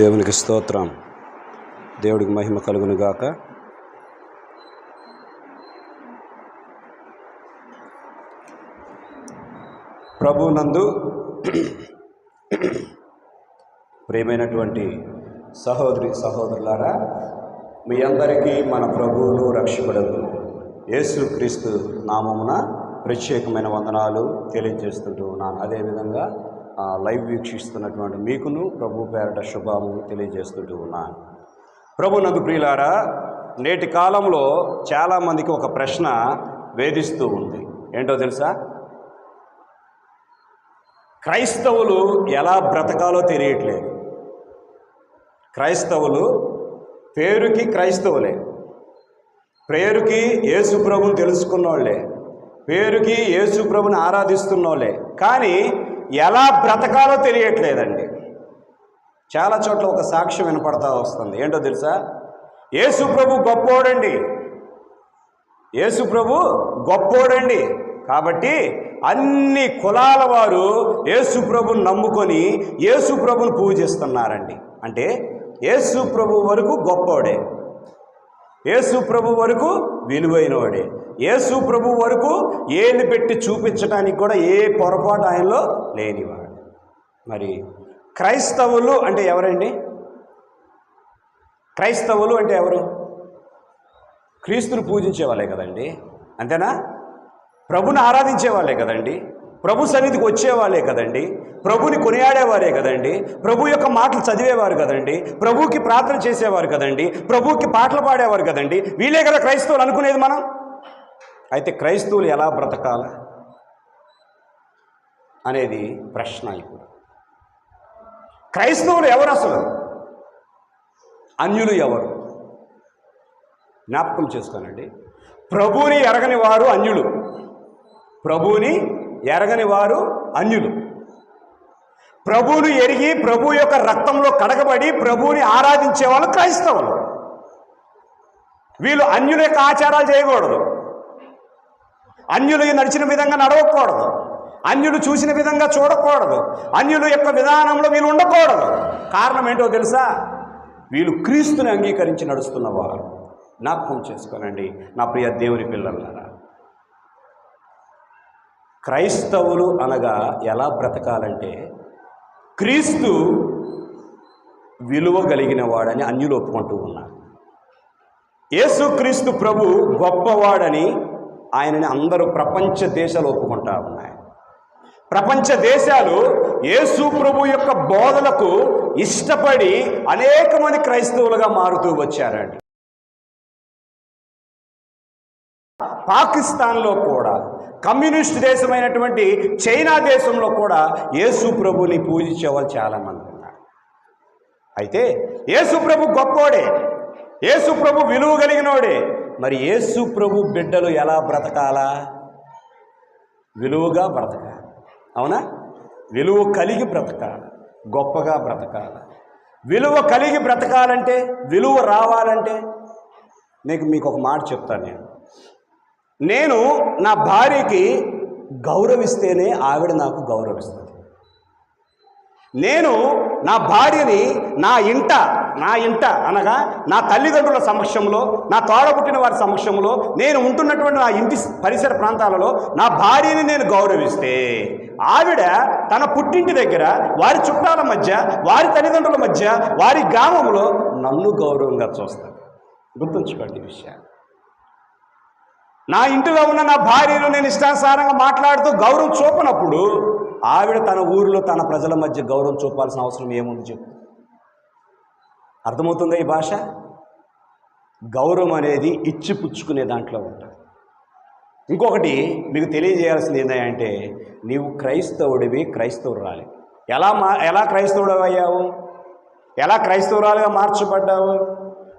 దేవునికి స్తోత్రం. దేవుడికి మహిమ కలుగును గాక ప్రభునందు ప్రియమైనటువంటి సహోదరి సహోదరులారా మీ అందరికీ మన ప్రభువును రక్షకుడకు యేసుక్రీస్తు నామమున ప్రత్యేకమైన వందనాలు తెలియజేస్తుంటూ ఉన్నాను. అదేవిధంగా లైవ్ వీక్షిస్తున్నటువంటి మీకును ప్రభు పేరట శుభాములు తెలియజేస్తుంటూ ఉన్నాను. ప్రభునందు ప్రియులారా నేటి కాలంలో చాలామందికి ఒక ప్రశ్న వేధిస్తూ ఉంది. ఏంటో తెలుసా? క్రైస్తవులు ఎలా బ్రతకాలో తెలియట్లేదు. క్రైస్తవులు పేరుకి క్రైస్తవులే. పేరుకి యేసు ప్రభుని తెలుసుకున్నోళ్ళే. పేరుకి యేసు ప్రభుని ఆరాధిస్తున్నోళ్ళే. కానీ ఎలా బ్రతకాలో తెలియట్లేదండి. చాలా చోట్ల ఒక సాక్ష్యం వినపడతా వస్తుంది. ఏంటో తెలుసా? యేసు ప్రభు గొప్పోడండి. యేసు ప్రభు గొప్పోడండి. కాబట్టి అన్ని కులాల వారు యేసు ప్రభుని నమ్ముకొని యేసు ప్రభుని పూజిస్తున్నారండి. అంటే యేసు ప్రభు వరకు గొప్పోడే. యేసు ప్రభు వరకు విలువైనవాడే. యేసు ప్రభు వరకు ఏళ్ళు పెట్టి చూపించడానికి కూడా ఏ పొరపాటు ఆయనలో లేనివాడు. మరి క్రైస్తవులు అంటే ఎవరండి? క్రైస్తవులు అంటే ఎవరు? క్రీస్తును పూజించే వాళ్ళే కదండి. అంతేనా? ప్రభుని ఆరాధించే వాళ్ళే కదండి. ప్రభు సన్నిధికి వచ్చేవాళ్ళే కదండి. ప్రభుని కొనియాడేవారే కదండి. ప్రభు యొక్క మాటలు చదివేవారు కదండి. ప్రభుకి ప్రార్థన చేసేవారు కదండి. ప్రభుకి పాటలు పాడేవారు కదండి. వీళ్ళే కదా క్రైస్తవులు అనుకునేది మనం? అయితే క్రైస్తవులు ఎలా బ్రతకాల అనేది ప్రశ్న ఇప్పుడు. క్రైస్తవులు ఎవరు అసలు? అన్యులు ఎవరు? జ్ఞాపకం చేసుకోనండి. ప్రభువుని ఎరగని వారు అన్యులు. ప్రభువుని ఎరగని వారు అన్యులు. ప్రభువును ఎరిగి ప్రభు యొక్క రక్తంలో కడగబడి ప్రభువుని ఆరాధించే వాళ్ళు క్రైస్తవులు. వీళ్ళు అన్యుల యొక్క ఆచారాలు చేయకూడదు. అన్యులు నడిచిన విధంగా నడవకూడదు. అన్యులు చూసిన విధంగా చూడకూడదు. అన్యుల యొక్క విధానంలో వీళ్ళు ఉండకూడదు. కారణం ఏంటో తెలుసా? వీళ్ళు క్రీస్తుని అంగీకరించి నడుస్తున్నవారు జ్ఞాపకం చేసుకోనండి నా ప్రియ దేవుని పిల్లలారా. క్రైస్తవులు అనగా ఎలా బ్రతకాలంటే క్రీస్తు విలువ కలిగిన వాడని అన్యులు ఒప్పుకుంటూ ఉన్నారు. యేసుక్రీస్తు ప్రభు గొప్పవాడని ఆయనని అందరూ ప్రపంచ దేశాలు ఒప్పుకుంటా ఉన్నాయి. ప్రపంచ దేశాలు యేసు ప్రభు యొక్క బోధలకు ఇష్టపడి అనేక మంది క్రైస్తవులుగా మారుతూ వచ్చారండి. పాకిస్తాన్లో కూడా కమ్యూనిస్ట్ దేశమైనటువంటి చైనా దేశంలో కూడా యేసు ప్రభుని పూజించేవాళ్ళు చాలామంది ఉన్నారు. అయితే యేసు ప్రభు గొప్పోడే యేసు ప్రభు విలువ కలిగినోడే మరి యేసు ప్రభు బిడ్డలు ఎలా బ్రతకాలా? విలువగా బ్రతకాలి. అవునా? విలువ కలిగి బ్రతకాలి. గొప్పగా బ్రతకాలి. విలువ కలిగి బ్రతకాలంటే విలువ రావాలంటే నీకు మీకు ఒక మాట చెప్తాను నేను. నేను నా భార్యకి గౌరవిస్తేనే ఆవిడ నాకు గౌరవిస్తుంది. నేను నా భార్యని నా ఇంట నా ఇంట అనగా నా తల్లిదండ్రుల సమక్షంలో నా తోడబుట్టిన వారి సమక్షంలో నేను ఉంటున్నటువంటి నా ఇంటి పరిసర ప్రాంతాలలో నా భార్యని నేను గౌరవిస్తే ఆవిడ తన పుట్టింటి దగ్గర వారి చుట్టాల మధ్య వారి తల్లిదండ్రుల మధ్య వారి గ్రామంలో నన్ను గౌరవంగా చూస్తాను గుర్తుంచుకోండి ఈ విషయాన్ని. నా ఇంటిలో ఉన్న నా భార్యను నేను ఇష్టానుసారంగా మాట్లాడుతూ గౌరవం చూపనప్పుడు ఆవిడ తన ఊరిలో తన ప్రజల మధ్య గౌరవం చూపాల్సిన అవసరం ఏముంది చెప్పు. అర్థమవుతుందా ఈ భాష? గౌరవం అనేది ఇచ్చి పుచ్చుకునే దాంట్లో ఉంటుంది ఇంకొకటి మీకు తెలియజేయాల్సింది ఏంటంటే నీవు క్రైస్తవుడివి క్రైస్తవురాలి. ఎలా మా ఎలా క్రైస్తవుడు అయ్యావు ఎలా క్రైస్తవురాలుగా మార్చబడ్డావు?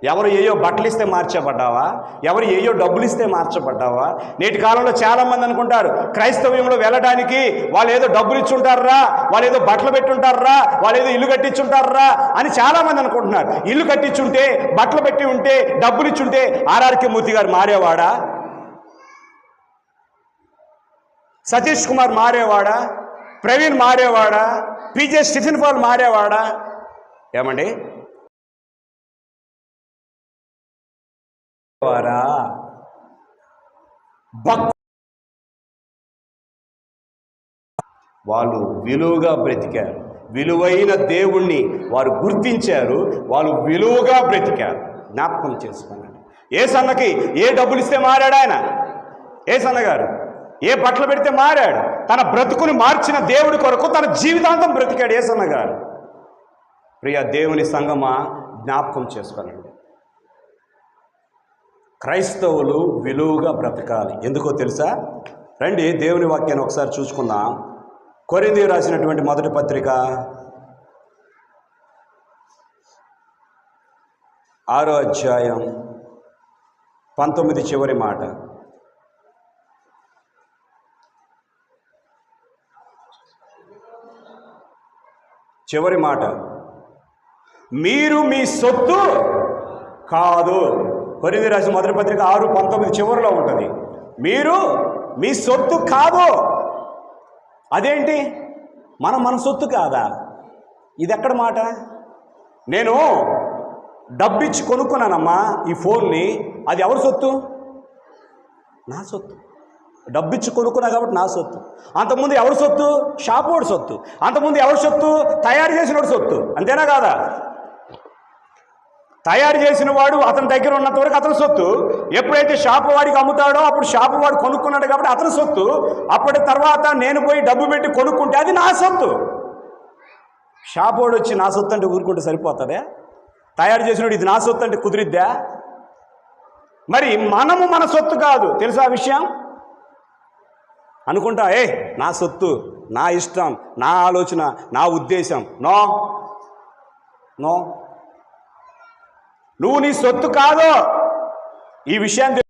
ఎవరు ఏయో బట్టలు ఇస్తే మార్చబడ్డావా? ఎవరు ఏయో డబ్బులు ఇస్తే మార్చబడ్డావా? నేటి కాలంలో చాలామంది అనుకుంటారు క్రైస్తవ్యంలో వెళ్ళడానికి వాళ్ళు ఏదో డబ్బులు ఇచ్చుంటారా వాళ్ళు ఏదో బట్టలు పెట్టుంటారా వాళ్ళు ఏదో ఇల్లు కట్టించుంటారా అని చాలామంది అనుకుంటున్నారు. ఇల్లు కట్టించుంటే బట్టలు పెట్టి ఉంటే డబ్బులు ఇచ్చుంటే ఆర్ఆర్కే మూర్తి గారు మారేవాడా? Satish Kumar మారేవాడా? Praveen మారేవాడా? PJ Stephen Paul మారేవాడా? ఏమండి? ద్వారా భక్ వాళ్ళు విలువగా బ్రతికారు. విలువైన దేవుణ్ణి వారు గుర్తించారు. వాళ్ళు విలువగా బ్రతికారు. జ్ఞాపకం చేసుకున్నాడు ఏ సన్నకి ఏ డబ్బులు ఇస్తే మారాడు ఆయన? ఏ సన్నగారు? ఏ బట్టలు పెడితే మారాడు? తన బ్రతుకుని మార్చిన దేవుడి కొరకు తన జీవితాంతం బ్రతికాడు ఏ సన్నగారు? ప్రియ దేవుని సంగమా? జ్ఞాపకం చేసుకున్నాడు క్రైస్తవులు విలువగా బ్రతకాలి. ఎందుకో తెలుసా? రండి దేవుని వాక్యాన్ని ఒకసారి చూసుకుందాం. కొరింది రాసినటువంటి మొదటి పత్రిక ఆరో అధ్యాయం పంతొమ్మిది చివరి మాట. చివరి మాట. మీరు మీ సొత్తు కాదు. కొరింది రాసిన మొదటి పత్రిక ఆరు పంతొమ్మిది చివరిలో ఉంటుంది. మీరు మీ సొత్తు కాదు. అదేంటి? మనం మన సొత్తు కాదా? ఇది ఎక్కడ మాట? నేను డబ్బిచ్చి కొనుక్కున్నానమ్మా ఈ ఫోన్ని. అది ఎవరి సొత్తు? నా సొత్తు. డబ్బిచ్చి కొనుక్కున్నా కాబట్టి నా సొత్తు. అంతకుముందు ఎవరి సొత్తు? షాప్ వాడి సొత్తు. అంతకుముందు ఎవరి సొత్తు? తయారు చేసినోడి సొత్తు. అంతేనా కాదా? తయారు చేసిన వాడు అతని దగ్గర ఉన్నంత వరకు అతని సొత్తు. ఎప్పుడైతే షాపు వాడికి అమ్ముతాడో అప్పుడు షాపు వాడు కొనుక్కున్నాడు కాబట్టి అతని సొత్తు. అప్పటి తర్వాత నేను పోయి డబ్బు పెట్టి కొనుక్కుంటే అది నా సొత్తు. షాపు వాడు వచ్చి నా సొత్తు అంటే ఊరుకుంటే సరిపోతుందే? తయారు చేసినోడు ఇది నా సొత్తు అంటే కుదిరిద్దా? మరి మనము మన సొత్తు కాదు. తెలుసా ఆ విషయం? అనుకుంటా ఏ నా సొత్తు నా ఇష్టం నా ఆలోచన నా ఉద్దేశం. నో. నో. నువ్వు నీ సొత్తు కాదు ఈ విషయాన్ని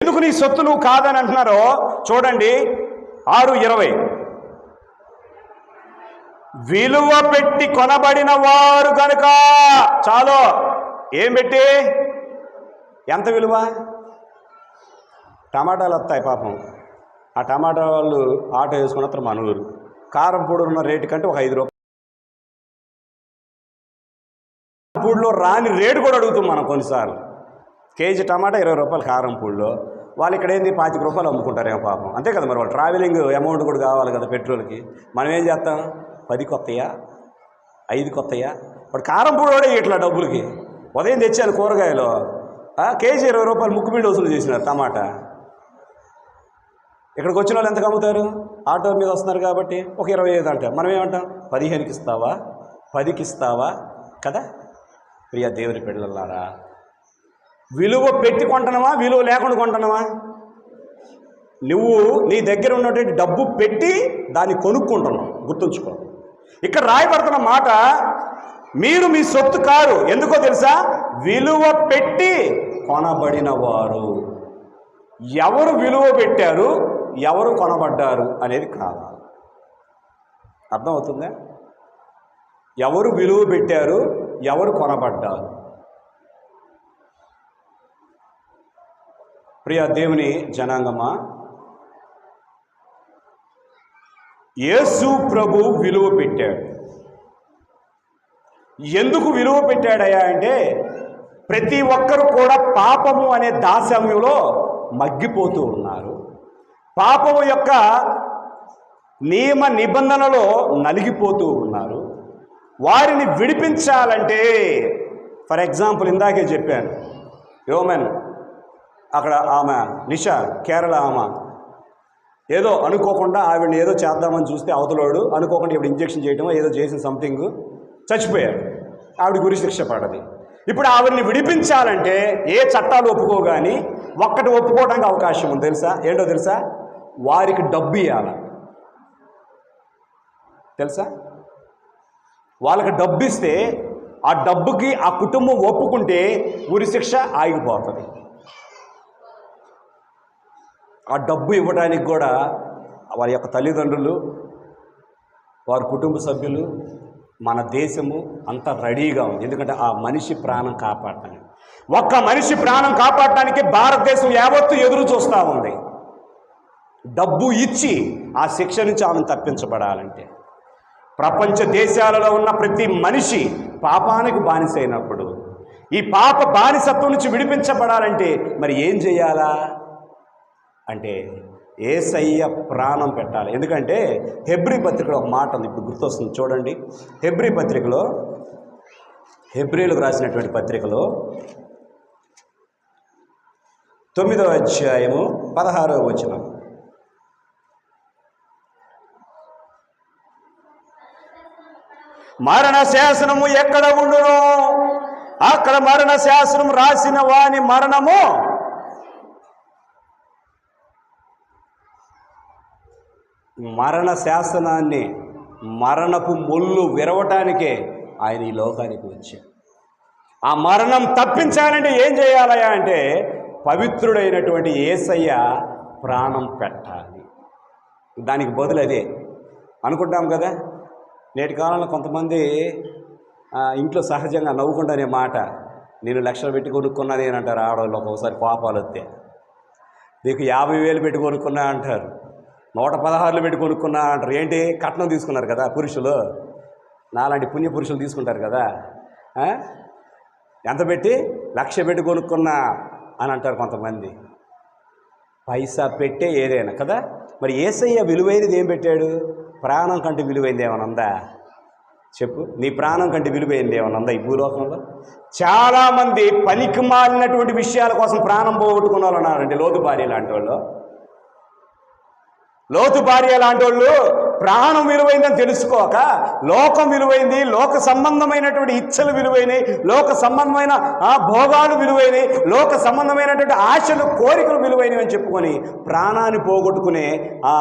ఎందుకు నీ సొత్తు నువ్వు కాదని అంటున్నారో చూడండి ఆరు ఇరవై. విలువ పెట్టి కొనబడిన వారు కనుక చాలు. ఏం పెట్టి? ఎంత విలువ? టమాటాలు వస్తాయి పాపం. ఆ టమాటా వాళ్ళు ఆటో వేసుకున్న అతను మన ఊరు కారం పొడి ఉన్న రేటు కంటే ఒక ఐదు రూపాయలు. పూడిలో రాని రేటు కూడా అడుగుతాం మనం కొన్నిసార్లు. కేజీ టమాటా ఇరవై రూపాయలు కారం పూడిలో వాళ్ళు ఇక్కడ ఏంది పాతిక రూపాయలు అమ్ముకుంటారేమో పాపం. అంతే కదా మరి వాళ్ళు. ట్రావెలింగ్ అమౌంట్ కూడా కావాలి కదా పెట్రోల్కి. మనం ఏం చేస్తాం? పది కొత్తయా? ఐదు కొత్తయా? వాడు కారం పూడి కూడా ఇట్లా డబ్బులకి. ఉదయం తెచ్చాను కూరగాయలు. కేజీ ఇరవై రూపాయలు ముక్కు పిండి వసూలు చేసినారు టమాటా. ఇక్కడికి వచ్చిన వాళ్ళు ఎంతకు అమ్ముతారు? ఆటో మీద వస్తున్నారు కాబట్టి ఒక ఇరవై ఐదు అంటారు. మనం ఏమంటాం పదిహేనుకి ఇస్తావా? పదికి ఇస్తావా? కదా? ప్రియ దేవుని పిల్లలారా విలువ పెట్టి కొంటున్నావా విలువ లేకుండా కొంటున్నావా? నువ్వు నీ దగ్గర ఉన్నటువంటి డబ్బు పెట్టి దాన్ని కొనుక్కుంటున్నావు గుర్తుంచుకో. ఇక్కడ రాయబడుతున్న మాట మీరు మీ సొత్తు కారు ఎందుకో తెలుసా? విలువ పెట్టి కొనబడిన వారు ఎవరు విలువ పెట్టారు ఎవరు కొనబడ్డారు అనేది కావాలి. అర్థమవుతుందా? ఎవరు విలువ పెట్టారు ఎవరు కొనబడ్డారు? ప్రియ దేవుని జనాంగమా యేసు ప్రభు విలువ పెట్టాడు. ఎందుకు విలువ పెట్టాడయ్యా అంటే ప్రతి ఒక్కరు కూడా పాపము అనే దాసమ్యంలో మగ్గిపోతూ ఉన్నారు. పాపము యొక్క నియమ నిబంధనలో నలిగిపోతూ ఉన్నారు. వారిని విడిపించాలంటే ఫర్ ఎగ్జాంపుల్ ఇందాకే చెప్పాను యోమెన్ అక్కడ ఆమె నిషా కేరళ ఆమె ఏదో అనుకోకుండా ఆవిడని ఏదో చేద్దామని చూస్తే అవతలోడు అనుకోకుండా ఇప్పుడు ఇంజెక్షన్ చేయటమో ఏదో చేసిన సంథింగ్ చచ్చిపోయాడు. ఆవిడ గురి శిక్ష పడది ఇప్పుడు ఆవిడని విడిపించాలంటే ఏ చట్టాలు ఒప్పుకోగాని ఒక్కటి ఒప్పుకోవడానికి అవకాశం ఉంది తెలుసా? ఏంటో తెలుసా? వారికి డబ్బు ఇవ్వాలి తెలుసా? వాళ్ళకి డబ్బు ఇస్తే ఆ డబ్బుకి ఆ కుటుంబం ఒప్పుకుంటే ఉరి శిక్ష ఆగిపోతుంది. ఆ డబ్బు ఇవ్వడానికి కూడా వారి యొక్క తల్లిదండ్రులు వారి కుటుంబ సభ్యులు మన దేశము అంత రెడీగా ఉంది. ఎందుకంటే ఆ మనిషి ప్రాణం కాపాడటానికి. ఒక్క మనిషి ప్రాణం కాపాడటానికి భారతదేశం యావత్తు ఎదురు చూస్తూ ఉంది. డబ్బు ఇచ్చి ఆ శిక్ష నుంచి ఆమెను తప్పించబడాలంటే. ప్రపంచ దేశాలలో ఉన్న ప్రతి మనిషి పాపానికి బానిసైనప్పుడు ఈ పాప బానిసత్వం నుంచి విడిపించబడాలంటే మరి ఏం చేయాలా? అంటే ఏసయ్య ప్రాణం పెట్టాలి. ఎందుకంటే హెబ్రి పత్రికలో ఒక మాట ఉంది ఇప్పుడు గుర్తొస్తుంది చూడండి. హెబ్రి పత్రికలో హెబ్రిలకు రాసినటువంటి పత్రికలో తొమ్మిదవ అధ్యాయము పదహారవ వచనం. మరణ శాసనము ఎక్కడ ఉండును? అక్కడ మరణ శాసనం రాసిన వాని మరణము మరణ శాసనాన్ని మరణపు ముళ్ళు విరవటానికే ఆయన ఈ లోకానికి వచ్చాడు. ఆ మరణం తప్పించాలంటే ఏం చేయాలయా అంటే పవిత్రుడైనటువంటి ఏసయ్య ప్రాణం పెట్టాలి. దానికి బదులు అదే అనుకుంటాం కదా? నేటి కాలంలో కొంతమంది ఇంట్లో సహజంగా నవ్వుకుంటానే మాట నేను లక్షలు పెట్టి కొనుక్కున్నది అని అంటారు ఆడవాళ్ళు ఒక్కోసారి కోపాలు వస్తే. నీకు యాభై వేలు పెట్టి కొనుక్కున్నా అంటారు. నూట పదహారులు పెట్టి కొనుక్కున్నా అంటారు. ఏంటి? కట్నం తీసుకున్నారు కదా పురుషులు. నాలాంటి పుణ్య పురుషులు తీసుకుంటారు కదా. ఎంత పెట్టి? లక్ష పెట్టి కొనుక్కున్నా అని అంటారు కొంతమంది. పైసా పెట్టే ఏదైనా కదా. మరి ఏసయ్య విలువైనది ఏం పెట్టాడు? ప్రాణం కంటే విలువైంది ఏమైనా ఉందా? చెప్పు. నీ ప్రాణం కంటే విలువైంది ఏమైనా ఉందా ఈ భూలోకంలో? చాలామంది పనికి మాలినటువంటి విషయాల కోసం ప్రాణం పోగొట్టుకున్న వాళ్ళు ఉన్నారండి. లోతు భార్య లాంటి వాళ్ళు. లోతు భార్య లాంటి వాళ్ళు ప్రాణం విలువైందని తెలుసుకోక లోకం విలువైంది లోక సంబంధమైనటువంటి ఇచ్చలు విలువైనవి లోక సంబంధమైన ఆ భోగాలు విలువైనవి లోక సంబంధమైనటువంటి ఆశలు కోరికలు విలువైనవి అని చెప్పుకొని ప్రాణాన్ని పోగొట్టుకునే ఆ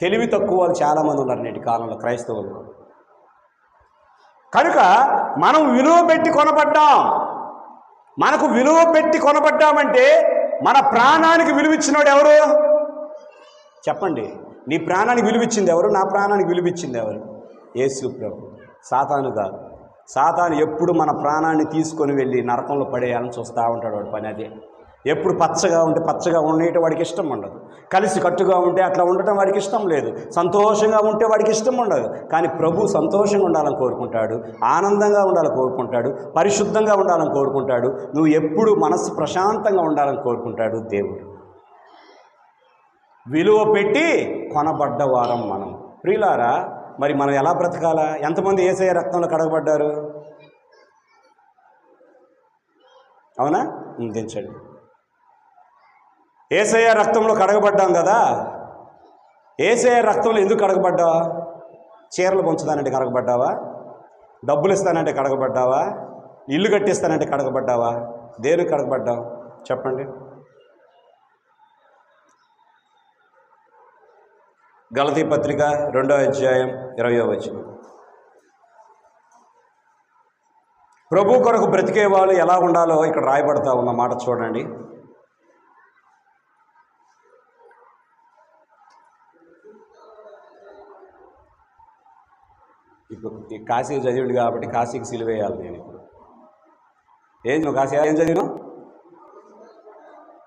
తెలివి తక్కువ వాళ్ళు చాలామంది ఉన్నారు నేటి కాలంలో క్రైస్తవులు. కనుక మనం విలువ పెట్టి కొనబడ్డాం. మనకు విలువ పెట్టి కొనబడ్డామంటే మన ప్రాణానికి విలువిచ్చినాడు ఎవరు? చెప్పండి. నీ ప్రాణానికి విలువిచ్చింది ఎవరు? నా ప్రాణానికి విలువిచ్చింది ఎవరు? యేసు ప్రభు. సాతాను కాదు. సాతాను ఎప్పుడు మన ప్రాణాన్ని తీసుకొని వెళ్ళి నరకంలో పడేయాలని చూస్తూ ఉంటాడు వాడు పని అదే. ఎప్పుడు పచ్చగా ఉంటే పచ్చగా ఉండేట వాడికి ఇష్టం ఉండదు. కలిసి కట్టుగా ఉంటే అట్లా ఉండటం వాడికి ఇష్టం లేదు. సంతోషంగా ఉంటే వాడికి ఇష్టం ఉండదు. కానీ ప్రభు సంతోషంగా ఉండాలని కోరుకుంటాడు. ఆనందంగా ఉండాలని కోరుకుంటాడు. పరిశుద్ధంగా ఉండాలని కోరుకుంటాడు. నువ్వు ఎప్పుడు మనస్సు ప్రశాంతంగా ఉండాలని కోరుకుంటాడు దేవుడు. విలువ పెట్టి కొనబడ్డ వారం మనం. ప్రియులారా మరి మనం ఎలా బ్రతకాలా? ఎంతమంది ఏసఐ రక్తంలో కడగబడ్డారు? అవునా? దించండి ఏసయ్య రక్తంలో కడగబడ్డాం కదా. ఏసయ్య రక్తంలో ఎందుకు కడగబడ్డా చీరలు పంచుతానంటే కడగబడ్డావా? డబ్బులు ఇస్తానంటే కడగబడ్డావా? ఇల్లు కట్టిస్తానంటే కడగబడ్డావా? దేనికి కడగబడ్డావు? చెప్పండి. గలతీ పత్రిక రెండో అధ్యాయం ఇరవయో వచ్చిన ప్రభు కొరకు బ్రతికే వాళ్ళు ఎలా ఉండాలో ఇక్కడ రాయబడతా ఉన్న మాట చూడండి. ఇప్పుడు కాశీ చదివిడు కాబట్టి కాశీకి సిలువేయాలి నేను ఇప్పుడు. ఏం నువ్వు కాశీ ఏం చదివిను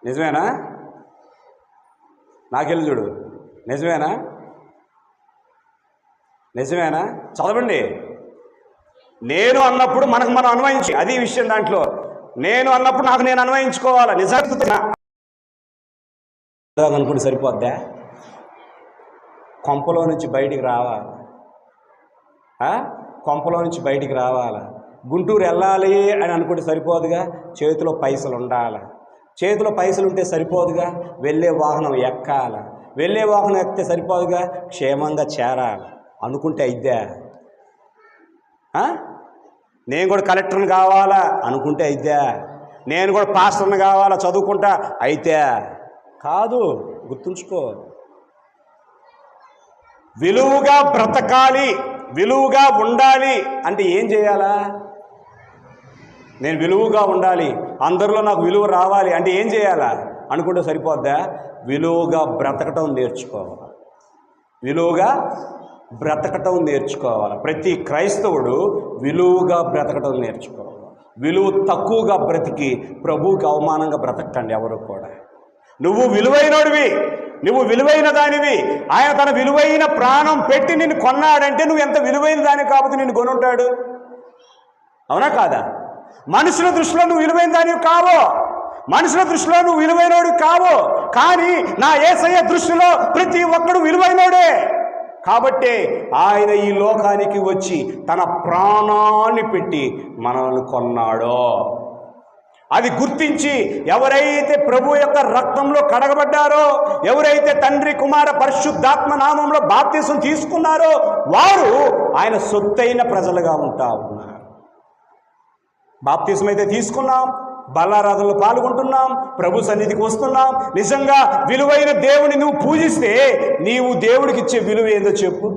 నిజమేనా? నాకెళ్ళి చూడు. నిజమేనా? నిజమేనా? చదవండి. నేను అన్నప్పుడు మనకు మనం అన్వయించి అది విషయం దాంట్లో. నేను అన్నప్పుడు నాకు నేను అన్వయించుకోవాలి? నిజంగా అనుకుంటే సరిపోద్దా? కొంపలో నుంచి బయటికి రావాలి? కొంపలో నుంచి బయటికి రావాలి? గుంటూరు వెళ్ళాలి అని అనుకుంటే సరిపోదుగా? చేతిలో పైసలు ఉండాలి? చేతిలో పైసలు ఉంటే సరిపోదుగా? వెళ్ళే వాహనం ఎక్కాల? వెళ్ళే వాహనం ఎక్కితే సరిపోదుగా? క్షేమంగా చేరాలి? అనుకుంటే అయిద్దా? నేను కూడా కలెక్టర్ని కావాలా? అనుకుంటే అయిద్దా? నేను కూడా పాస్టర్ని కావాలా? చదువుకుంటా? అయితే కాదు గుర్తుంచుకో. విలువగా బ్రతకాలి. విలువగా ఉండాలి అంటే ఏం చేయాలా? నేను విలువగా ఉండాలి అందరిలో నాకు విలువ రావాలి అంటే ఏం చేయాలా? అనుకుంటే సరిపోద్దా? విలువగా బ్రతకటం నేర్చుకోవాలి. విలువగా బ్రతకటం నేర్చుకోవాలి. ప్రతి క్రైస్తవుడు విలువగా బ్రతకటం నేర్చుకోవాలి. విలువ తక్కువగా బ్రతికి ప్రభువుకి అవమానంగా బ్రతకండి ఎవరు కూడా. నువ్వు విలువైనోడివి నువ్వు విలువైన దానివి. ఆయన తన విలువైన ప్రాణం పెట్టి నిన్ను కొన్నాడంటే నువ్వు ఎంత విలువైన దాని కాబట్టి నిన్ను కొనుంటాడు? అవునా కాదా? మనుషుల దృష్టిలో నువ్వు విలువైన దానివి కావో. మనుషుల దృష్టిలో నువ్వు విలువైనోడు కావో. కానీ నా ఏసయ్య దృష్టిలో ప్రతి ఒక్కడు విలువైనోడే. కాబట్టే ఆయన ఈ లోకానికి వచ్చి తన ప్రాణాన్ని పెట్టి మనల్ని కొన్నాడో. అది గుర్తించి ఎవరైతే ప్రభు యొక్క రక్తంలో కడగబడ్డారో ఎవరైతే తండ్రి కుమార పరిశుద్ధాత్మ నామంలో బాప్తీసం తీసుకున్నారో వారు ఆయన సొత్తైన ప్రజలుగా ఉంటా ఉన్నారు. బాప్తీసం అయితే తీసుకున్నాం బల్లారాధనలో పాల్గొంటున్నాం ప్రభు సన్నిధికి వస్తున్నాం. నిజంగా విలువైన దేవుని నువ్వు పూజిస్తే నీవు దేవుడికి ఇచ్చే విలువ ఏందో చెప్పు.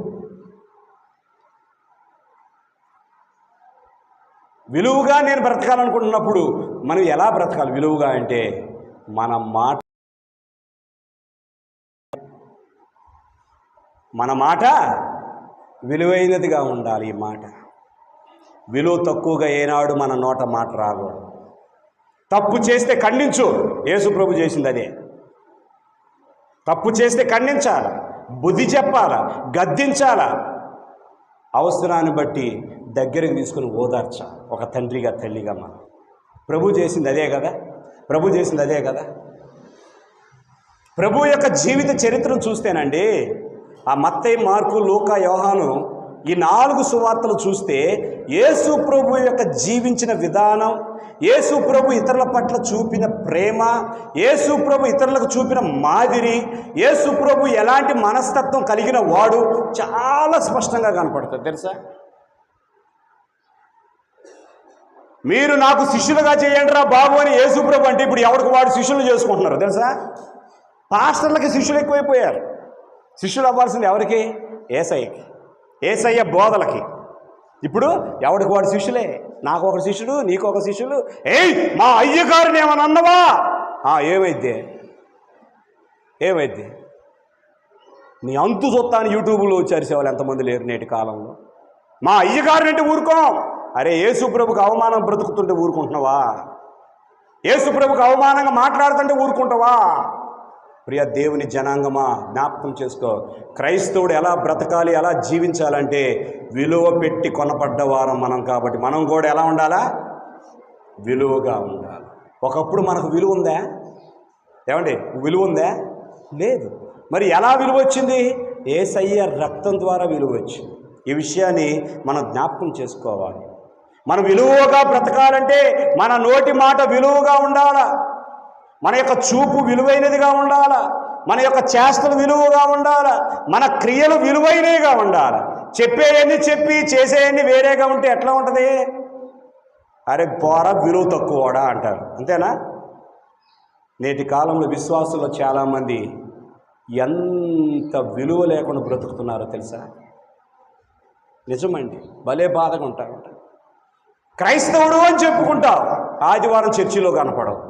విలువగా నేను బ్రతకాలనుకుంటున్నప్పుడు మనం ఎలా బ్రతకాలి? విలువగా అంటే మన మాట మన మాట విలువైనదిగా ఉండాలి ఈ మాట. విలువ తక్కువగా ఏనాడు మన నోట మాట రాకూడదు. తప్పు చేస్తే ఖండించు. యేసుప్రభు చేసింది అదే. తప్పు చేస్తే ఖండించాలి? బుద్ధి చెప్పాలా? గద్దించాలా? అవసరాన్ని బట్టి దగ్గరికి తీసుకుని ఓదార్చ. ఒక తండ్రిగా తల్లిగా మనం. ప్రభు చేసింది అదే కదా? ప్రభు చేసింది అదే కదా? ప్రభు యొక్క జీవిత చరిత్రను చూస్తేనండి ఆ మత్తయ్య మార్కు లోక యోహాను ఈ నాలుగు సువార్తలు చూస్తే యేసు ప్రభు యొక్క జీవించిన విధానం యేసు ప్రభు ఇతరుల పట్ల చూపిన ప్రేమ యేసు ప్రభు ఇతరులకు చూపిన మాదిరి యేసు ప్రభు ఎలాంటి మనస్తత్వం కలిగిన వాడు చాలా స్పష్టంగా కనపడుతుంది. తెలుసా? మీరు నాకు శిష్యులుగా చేయండి రా బాబు అని యేసుప్రభు అంటే ఇప్పుడు ఎవరికి వాడు శిష్యులు చేసుకుంటున్నారు? తెలుసా? పాస్టర్లకి శిష్యులు ఎక్కువైపోయారు. శిష్యులు అవ్వాల్సింది ఎవరికి? ఏసయ్యకి. ఏసయ్య బోధలకి. ఇప్పుడు ఎవడికి వాడు శిష్యులే? నాకు ఒక శిష్యుడు నీకు ఒక శిష్యుడు ఏయ్ మా అయ్యగారిని ఏమని అన్నవా? ఏమైద్ది? ఏమైద్ది? నీ అంతు చూస్తాను యూట్యూబ్లో చేసేవాళ్ళు ఎంతమంది లేరు నేటి కాలంలో? మా అయ్యగారిని అంటే ఊరుకోం. అరే యేసుప్రభుకు అవమానం బ్రతుకుతుంటే ఊరుకుంటున్నావా? యేసుప్రభుకు అవమానంగా మాట్లాడుతుంటే ఊరుకుంటావా? ప్రియ దేవుని జనాంగమా జ్ఞాపకం చేసుకో. క్రైస్తవుడు ఎలా బ్రతకాలి ఎలా జీవించాలంటే విలువ పెట్టి కొనపడ్డవారం మనం కాబట్టి మనం కూడా ఎలా ఉండాలా? విలువగా ఉండాలి. ఒకప్పుడు మనకు విలువ ఉందా? ఏమండి విలువ ఉందా? లేదు. మరి ఎలా విలువ వచ్చింది? ఏసయ్య రక్తం ద్వారా విలువ వచ్చింది. ఈ విషయాన్ని మనం జ్ఞాపకం చేసుకోవాలి. మనం విలువగా బ్రతకాలంటే మన నోటి మాట విలువగా ఉండాలా. మన యొక్క చూపు విలువైనదిగా ఉండాలా. మన యొక్క చేష్టలు విలువగా ఉండాలా. మన క్రియలు విలువైనవిగా ఉండాలి. చెప్పేయన్ని చెప్పి చేసేయన్ని వేరేగా ఉంటే ఎట్లా ఉంటుంది? అరే పోరా విలువ తక్కువడా అంటారు. అంతేనా? నేటి కాలంలో విశ్వాసుల్లో చాలామంది ఎంత విలువ లేకుండా బ్రతుకుతున్నారో తెలుసా? నిజమండి. భలే బాధగా ఉంటారు. క్రైస్తవుడు అని చెప్పుకుంటావు. ఆదివారం చర్చిలో కనపడవు.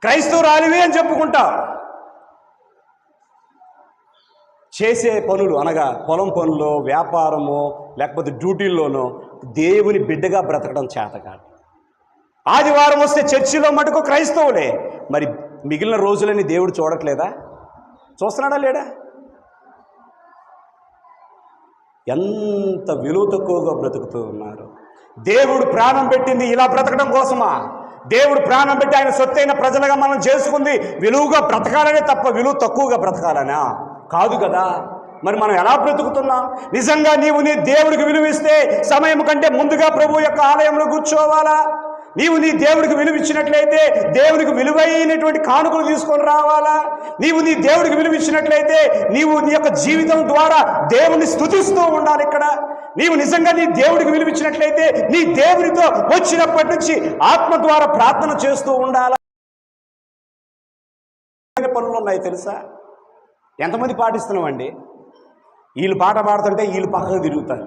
క్రైస్తవురాలివి అని చెప్పుకుంటావు. చేసే పనులు అనగా పొలం పనులు వ్యాపారము లేకపోతే డ్యూటీల్లోనో దేవుని బిడ్డగా బ్రతకడం చేత కాదు. ఆదివారం వస్తే చర్చిలో మటుకు క్రైస్తవులే. మరి మిగిలిన రోజులని దేవుడు చూడట్లేదా? చూస్తున్నాడా లేడా? ఎంత విలువ తక్కువగా బ్రతుకుతూ ఉన్నారు. దేవుడు ప్రాణం పెట్టింది ఇలా బ్రతకడం కోసమా? దేవుడు ప్రాణం పెట్టి ఆయన సొత్తైన ప్రజలుగా మనం చేసుకుంది. విలువగా బ్రతకాలనే తప్ప విలువ తక్కువగా బ్రతకాలనా? కాదు కదా. మరి మనం ఎలా బ్రతుకుతున్నాం? నిజంగా నీవు నీ దేవుడికి విలువిస్తే సమయం కంటే ముందుగా ప్రభు యొక్క ఆలయంలో కూర్చోవాలా? నీవు నీ దేవుడికి విలువిచ్చినట్లయితే దేవుడికి విలువైనటువంటి కానుకలు తీసుకొని రావాలా? నీవు నీ దేవుడికి విలువిచ్చినట్లయితే నీవు నీ యొక్క జీవితం ద్వారా దేవుని స్థుతిస్తూ ఉండాలి ఇక్కడ. నీవు నిజంగా నీ దేవుడికి విలువిచ్చినట్లయితే నీ దేవునితో వచ్చినప్పటి నుంచి ఆత్మ ద్వారా ప్రార్థన చేస్తూ ఉండాలా? పనులు ఉన్నాయి తెలుసా? ఎంతమంది పాటిస్తున్నామండి? వీళ్ళు పాట పాడుతుంటే వీళ్ళు పక్కకు తిరుగుతారు.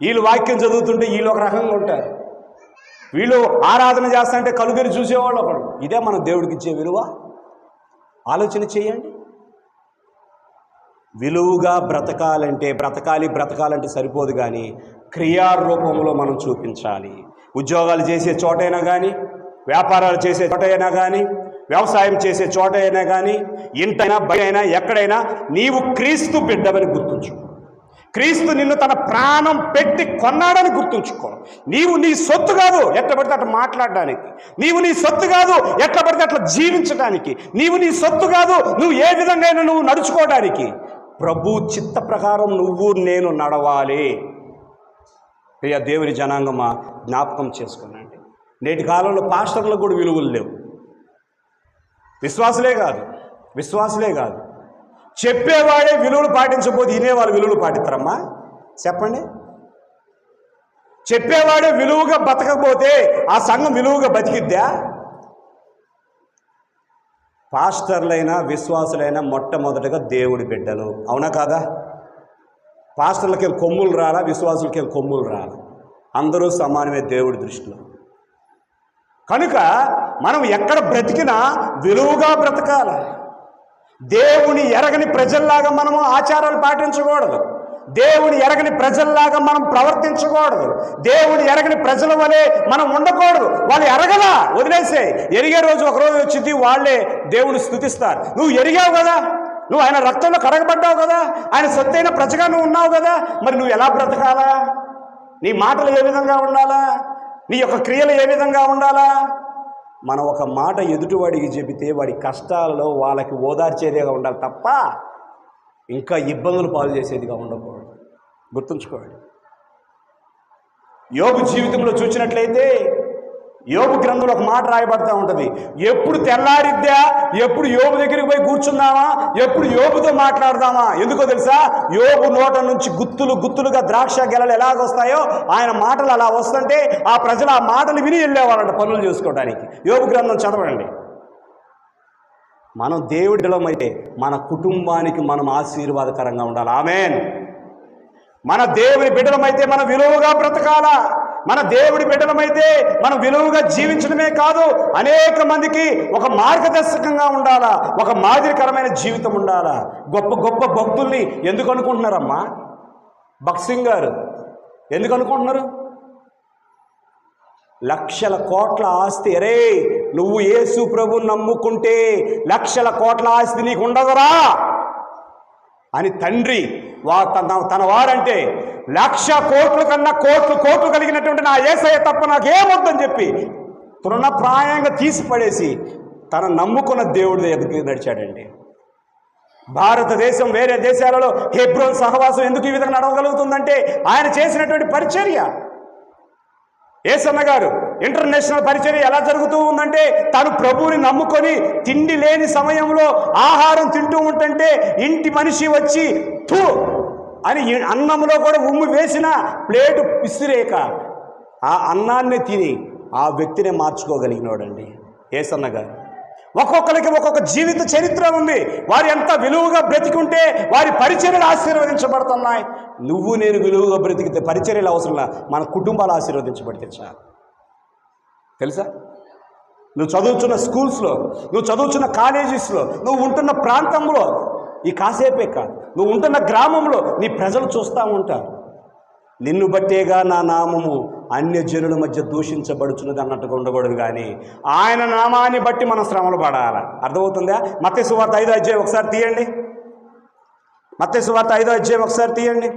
వీళ్ళు వాక్యం చదువుతుంటే వీళ్ళు ఒక రకంగా ఉంటారు. వీళ్ళు ఆరాధన చేస్తుంటే కలుగరి చూసేవాళ్ళు ఒకడు ఇదే మన దేవుడికి ఇచ్చే విలువ. ఆలోచన చేయండి. విలువగా బ్రతకాలంటే బ్రతకాలి బ్రతకాలంటే సరిపోదు కానీ క్రియారూపంలో మనం చూపించాలి. ఉద్యోగాలు చేసే చోటైనా కానీ వ్యాపారాలు చేసే చోటైనా కానీ వ్యవసాయం చేసే చోట అయినా కానీ ఇంటైనా బయటైనా ఎక్కడైనా నీవు క్రీస్తు బిడ్డవని గుర్తుంచు క్రీస్తు నిన్ను తన ప్రాణం పెట్టి కొన్నాడని గుర్తుంచుకో. నీవు నీ సొత్తు కాదు ఎట్లా పడితే అట్లా మాట్లాడడానికి. నీవు నీ సొత్తు కాదు ఎట్లా పడితే అట్లా జీవించడానికి. నీవు నీ సొత్తు కాదు నువ్వు ఏ విధంగా నువ్వు నడుచుకోవడానికి. ప్రభు చిత్త ప్రకారం నువ్వు నేను నడవాలి. ప్రియ దేవుని జనాంగమా జ్ఞాపకం చేసుకునండి. నేటి కాలంలో పాస్టర్లకు కూడా విలువలు లేవు. విశ్వాసులే కాదు. విశ్వాసులే కాదు. చెప్పేవాడే విలువలు పాటించకపోతే వినేవాళ్ళు విలువలు పాటిస్తారమ్మా? చెప్పండి. చెప్పేవాడే విలువగా బతకపోతే ఆ సంఘం విలువగా బతికిద్దా? పాస్టర్లైనా విశ్వాసులైనా మొట్టమొదటిగా దేవుడి బిడ్డలు. అవునా కాదా? పాస్టర్లకి కొమ్ములు రాలా విశ్వాసులకి కొమ్ములు రాలా? అందరూ సమానమే దేవుడి దృష్టిలో. కనుక మనం ఎక్కడ బ్రతికినా విలువగా బ్రతకాలి. దేవుని ఎరగని ప్రజల్లాగా మనము ఆచారాలు పాటించకూడదు. దేవుని ఎరగని ప్రజల్లాగా మనం ప్రవర్తించకూడదు. దేవుని ఎరగని ప్రజల వలె మనం ఉండకూడదు. వాళ్ళు ఎరగలా వదిలేసే ఎరిగే రోజు ఒకరోజు వచ్చింది వాళ్ళే దేవుని స్థుతిస్తారు. నువ్వు ఎరిగావు కదా? నువ్వు ఆయన రక్తంలో కడగబడ్డావు కదా? ఆయన సొత్తైన ప్రజగా నువ్వు ఉన్నావు కదా? మరి నువ్వు ఎలా బ్రతకాలా? నీ మాటలు ఏ విధంగా ఉండాలా? నీ యొక్క క్రియలు ఏ విధంగా ఉండాలా? మనం ఒక మాట ఎదుటివాడికి చెబితే వాడి కష్టాలలో వాళ్ళకి ఓదార్చేదిగా ఉండాలి తప్ప ఇంకా ఇబ్బందులు పాలు చేసేదిగా ఉండకూడదు. గుర్తుంచుకోండి. యోగు జీవితంలో చూసినట్లయితే యోగు గ్రంథంలో ఒక మాట రాయబడతా ఉంటుంది. ఎప్పుడు తెల్లారిద్దా? ఎప్పుడు యోగు దగ్గరికి పోయి కూర్చుందామా? ఎప్పుడు యోగుతో మాట్లాడదామా? ఎందుకో తెలుసా? యోగు నోట నుంచి గుత్తులు గుత్తులుగా ద్రాక్ష గెలలు ఎలాగొస్తాయో ఆయన మాటలు అలా వస్తుంటే ఆ ప్రజలు ఆ మాటలు విని వెళ్ళేవాళ్ళంట పనులు చేసుకోవడానికి. యోగు గ్రంథం చదవండి. మనం దేవుడిలమైతే మన కుటుంబానికి మనం ఆశీర్వాదకరంగా ఉండాలి. ఆమెన్. మన దేవుని బిడ్డలమైతే మన విలువగా బ్రతకాలా? మన దేవుడి బిడ్డలమైతే మనం విలువగా జీవించడమే కాదు అనేక మందికి ఒక మార్గదర్శకంగా ఉండాలా ఒక మాదిరికరమైన జీవితం ఉండాలా? గొప్ప గొప్ప భక్తుల్ని ఎందుకు అనుకుంటున్నారమ్మా? భక్సింగ్ గారు ఎందుకు అనుకుంటున్నారు? లక్షల కోట్ల ఆస్తి అరే నువ్వు యేసు ప్రభు నమ్ముకుంటే లక్షల కోట్ల ఆస్తి నీకు ఉండదురా అని తండ్రి వా తన తన వారంటే లక్ష కోట్ల కన్నా కోట్లు కోట్లు కలిగినటువంటి నా ఏసయ్య తప్ప నాకేమొద్దని చెప్పి తృణప్రాయంగా తీసిపడేసి తన నమ్ముకున్న దేవుడి ఎదుగు నడిచాడండి. భారతదేశం వేరే దేశాలలో హెబ్రోన్ సహవాసం ఎందుకు ఈ విధంగా నడవగలుగుతుందంటే ఆయన చేసినటువంటి పరిచర్య. ఏసన్న గారు ఇంటర్నేషనల్ పరిచర్య ఎలా జరుగుతూ ఉందంటే తాను ప్రభువుని నమ్ముకొని తిండి లేని సమయంలో ఆహారం తింటూ ఉంటుంటే ఇంటి మనిషి వచ్చి థూ అని అన్నంలో కూడా ఉమ్ము వేసిన ప్లేటు విసిరేక ఆ అన్నాన్ని తిని ఆ వ్యక్తిని మార్చుకోగలిగినోడండి. ఏసన్న గారు. ఒక్కొక్కరికి ఒక్కొక్క జీవిత చరిత్ర ఉంది. వారు ఎంత విలువగా బ్రతికుంటే వారి పరిచర్యలు ఆశీర్వదించబడుతున్నాయి. నువ్వు నేను విలువగా బ్రతికితే పరిచర్యలు అవసరంలా మన కుటుంబాలు ఆశీర్వదించబడితే చాలు తెలుసా? నువ్వు చదువుతున్న స్కూల్స్లో నువ్వు చదువుతున్న కాలేజెస్లో నువ్వు ఉంటున్న ప్రాంతంలో ఈ కాసేపే కాదు. నువ్వు ఉంటున్న గ్రామంలో నీ ప్రజలు చూస్తూ ఉంటారు. నిన్ను బట్టేగా నా నామము అన్యజనుల మధ్య దూషించబడుచున్నది అన్నట్టుగా ఉండకూడదు కానీ ఆయన నామాన్ని బట్టి మనం శ్రమలు పడాలి. అర్థమవుతుందా? మత్స్య సువార్త ఐదో అధ్యాయం ఒకసారి తీయండి. మత్స్య సువార్త ఐదో అధ్యాయం ఒకసారి తీయండి.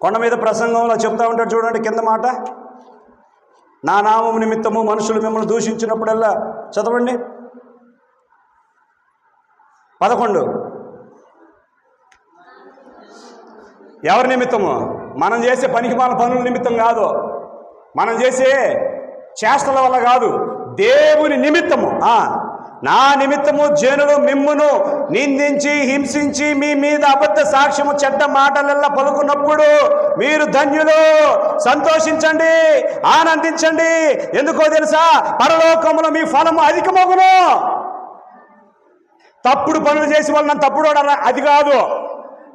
కొండ మీద ప్రసంగంలో చెప్తా ఉంటాడు చూడండి కింద మాట. నా నామం నిమిత్తము మనుషులు మిమ్మల్ని దూషించినప్పుడల్లా చదవండి. పదకొండు. ఎవరి నిమిత్తము? మనం చేసే పనికి మన పనుల నిమిత్తం కాదు. మనం చేసే చేష్టల వల్ల కాదు. దేవుని నిమిత్తము. నా నిమిత్తము జనులు మిమ్మును నిందించి హింసించి మీ మీద అబద్ధ సాక్ష్యము చెడ్డ మాటలల్లా పలుకున్నప్పుడు మీరు ధన్యులు. సంతోషించండి ఆనందించండి. ఎందుకో తెలుసా? పరలోకములో మీ ఫలము అధికమగును. తప్పుడు పనులు చేసి వాళ్ళు నన్ను తప్పుడు అది కాదు.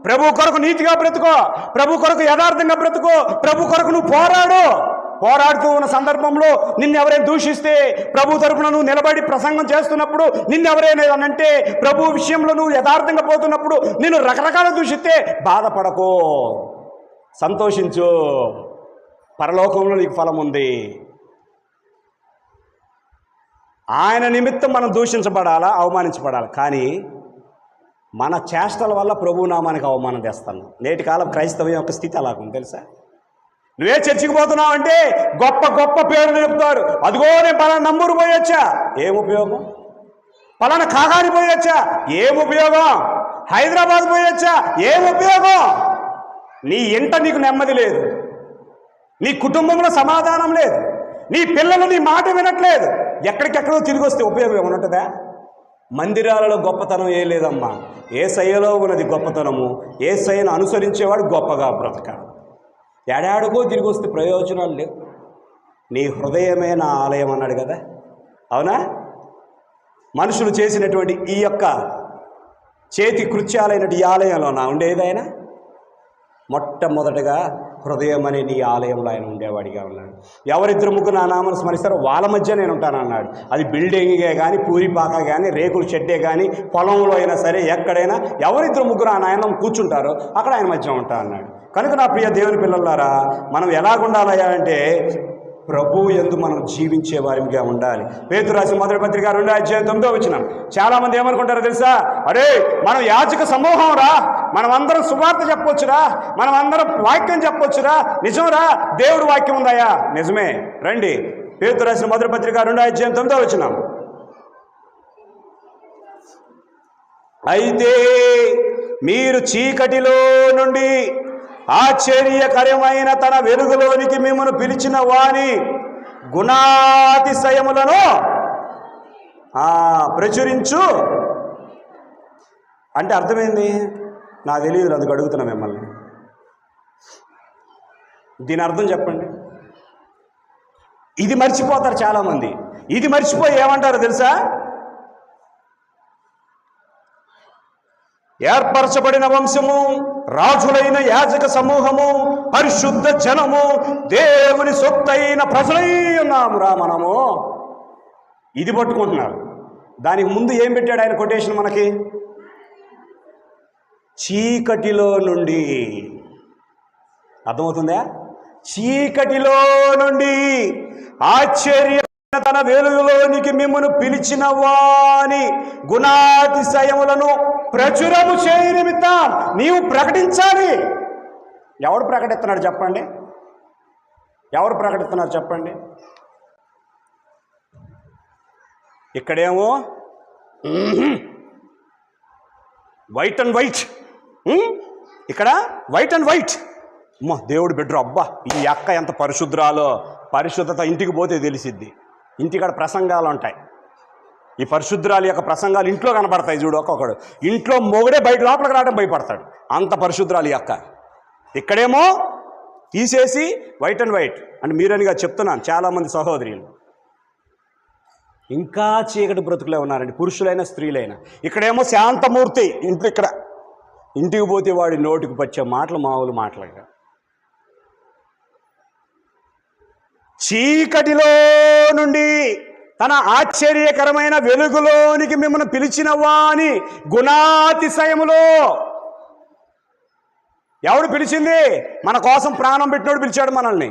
ప్రభు కొరకు నీతిగా బ్రతుకో. ప్రభు కొరకు యథార్థంగా బ్రతుకో. ప్రభు కొరకు నువ్వు పోరాడు. పోరాడుతూ ఉన్న సందర్భంలో నిన్ను ఎవరైనా దూషిస్తే ప్రభు తరపున నువ్వు నిలబడి ప్రసంగం చేస్తున్నప్పుడు నిన్ను ఎవరైనా అంటే ప్రభు విషయంలో నువ్వు యథార్థంగా పోతున్నప్పుడు నిన్ను రకరకాల దూషిస్తే బాధపడకో. సంతోషించు. పరలోకంలో నీకు ఫలం ఉంది. ఆయన నిమిత్తం మనం దూషించబడాలా? అవమానించబడాలి? కానీ మన చేష్టల వల్ల ప్రభునామానికి అవమానం తెస్తాను నేటి కాలం క్రైస్తవం యొక్క స్థితి అలాగుంది తెలుసా? నువ్వే చర్చికి పోతున్నావు అంటే గొప్ప గొప్ప పేర్లు చెప్తారు అదిగో నేను పలానా నంబూరు పోయొచ్చా? ఏం ఉపయోగం? పలానా కాగాని పోయొచ్చా? ఏం ఉపయోగం? హైదరాబాద్ పోయొచ్చా? ఏం ఉపయోగం? నీ ఇంట నీకు నెమ్మది లేదు. నీ కుటుంబంలో సమాధానం లేదు. నీ పిల్లలు నీ మాట వినట్లేదు. ఎక్కడికెక్కడో తిరిగి వస్తే ఉపయోగం ఏమైనా ఉంటుందా? మందిరాలలో గొప్పతనం ఏ లేదమ్మా. ఏ సయ్యలో ఉన్నది గొప్పతనము. ఏ సయ్యను అనుసరించేవాడు గొప్పగా బ్రతకాలి ఏడాడుకో తిరిగి వస్తే ప్రయోజనాలు లేవు. నీ హృదయమే నా ఆలయం అన్నాడు కదా. అవునా? మనుషులు చేసినటువంటి ఈ యొక్క చేతి కృత్యాలైనటువంటి ఈ ఆలయంలో నా ఉండేదైనా మొట్టమొదటగా హృదయం అనే నీ ఆలయంలో ఆయన ఉండేవాడిగా ఉన్నాడు. ఎవరిద్దరు ముగ్గురు నా నామను స్మరిస్తారో వాళ్ళ మధ్య నేను ఉంటాను అన్నాడు అది బిల్డింగే కానీ పూరిపాక కానీ రేకుల షెడ్డే కానీ పొలంలో అయినా సరే ఎక్కడైనా ఎవరిద్దరు ముగ్గురు ఆ నాయనం కూర్చుంటారో అక్కడ ఆయన మధ్య ఉంటా అన్నాడు. కనుక నా ప్రియ దేవుని పిల్లలారా మనం ఎలాగుండాలయ్యా అంటే ప్రభు ఎందు మనం జీవించే వారిగా ఉండాలి. పేతురు రాసిన మొదటి పత్రిక రెండు అధ్యాయం తొమ్మిదో వచ్చినాం చాలామంది ఏమనుకుంటారో తెలుసా? అరే మనం యాచక సమూహం రా. మనం అందరం సువార్త చెప్పొచ్చురా. మనం అందరం వాక్యం చెప్పొచ్చురా. నిజంరా? దేవుడు వాక్యం ఉందాయా నిజమే. రండి. పేరుతో రాసిన మొదటి పత్రిక రెండో అధ్యాయం తొమ్మిదో వచ్చిన అయితే మీరు చీకటిలో నుండి ఆశ్చర్యకరమైన తన వెలుగులోనికి మిమ్మల్ని పిలిచిన వాని గుణాతిశయములను ప్రచురించు. అంటే అర్థమైంది? నాకు తెలియదు అందుకు అడుగుతున్నా మిమ్మల్ని. దీని అర్థం చెప్పండి. ఇది మర్చిపోతారు చాలామంది. ఇది మర్చిపోయి ఏమంటారు తెలుసా? ఏర్పరచబడిన వంశము రాజులైన యాజక సమూహము పరిశుద్ధ జనము దేవుని సొత్తైన ప్రజలై ఉన్నాము రా మనము. ఇది పట్టుకుంటున్నారు. దానికి ముందు ఏం పెట్టాడు ఆయన కొటేషన్ మనకి? చీకటిలో నుండి. అర్థమవుతుందా? చీకటిలో నుండి ఆశ్చర్య తన వెలుగులోనికి మిమ్మను పిలిచిన వాని గుణాతిశయములను ప్రచురము చేయ నిమిత్తం నీవు ప్రకటించాలి. ఎవడు ప్రకటిస్తున్నాడు చెప్పండి? ఎవరు ప్రకటిస్తున్నారు చెప్పండి? ఇక్కడేమో? వైట్ అండ్ వైట్ ఇక్కడ వైట్ అండ్ వైట్ అమ్మా దేవుడు బిడ్డరు అబ్బా ఈ అక్క ఎంత పరిశుద్ధరాలో పరిశుద్ధత ఇంటికి పోతే తెలిసిద్ది. ఇంటికాడ ప్రసంగాలు ఉంటాయి. ఈ పరిశుద్ధురాలు యొక్క ప్రసంగాలు ఇంట్లో కనబడతాయి చూడు ఒక్కొక్కడు. ఇంట్లో మొగుడే బయట లోపలికి రావడం భయపడతాడు. అంత పరిశుద్ధురాలు ఈ ఇక్కడేమో తీసేసి వైట్ అండ్ వైట్ అని మీరనిగా చెప్తున్నాను చాలామంది సహోదరులు. ఇంకా చీకటి బ్రతుకులే ఉన్నారండి. పురుషులైన స్త్రీలైన. ఇక్కడేమో శాంతమూర్తి ఇంట్లో ఇక్కడ ఇంటికి పోతే వాడి నోటికి పచ్చే మాటలు మామూలు మాటలుగా చీకటిలో నుండి తన ఆశ్చర్యకరమైన వెలుగులోనికి మిమ్మల్ని పిలిచిన వాని గుణాతిశయములో. ఎవడు పిలిచింది? మన కోసం ప్రాణం పెట్టినోడు పిలిచాడు మనల్ని.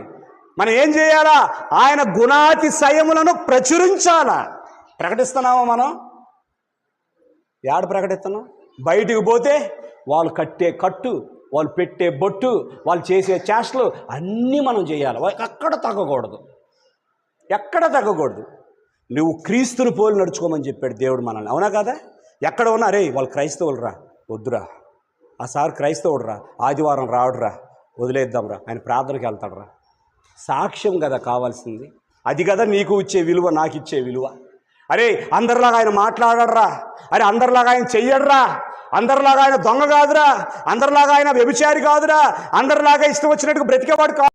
మనం ఏం చేయాలా? ఆయన గుణాతిశయములను ప్రచురించాలా? ప్రకటిస్తున్నామా మనం? ఏడ ప్రకటిస్తున్నాం? బయటికి పోతే వాళ్ళు కట్టే కట్టు వాళ్ళు పెట్టే బొట్టు వాళ్ళు చేసే చేష్టలు అన్నీ మనం చేయాలి. ఎక్కడ తగ్గకూడదు. ఎక్కడ తగ్గకూడదు. నువ్వు క్రీస్తుని పోలి నడుచుకోమని చెప్పాడు దేవుడు మనల్ని. అవునా కదా? ఎక్కడ ఉన్నా రే వాళ్ళు క్రైస్తవులు రా వద్దురా. ఆ సార్ క్రైస్తవుడు రా ఆదివారం రావడురా వదిలేద్దాంరా ఆయన ప్రార్థనకి వెళ్తాడురా. సాక్ష్యం కదా కావాల్సింది. అది కదా నీకు ఇచ్చే విలువ నాకు ఇచ్చే విలువ. అరే అందరిలాగా ఆయన మాట్లాడరా అరే అందరిలాగా ఆయన చెయ్యడరా. అందరిలాగా ఆయన దొంగ కాదురా అందరిలాగా ఆయన వ్యభిచారి కాదురా అందరిలాగా ఇష్టం వచ్చినట్టుగా బ్రతికేవాడు కాదు.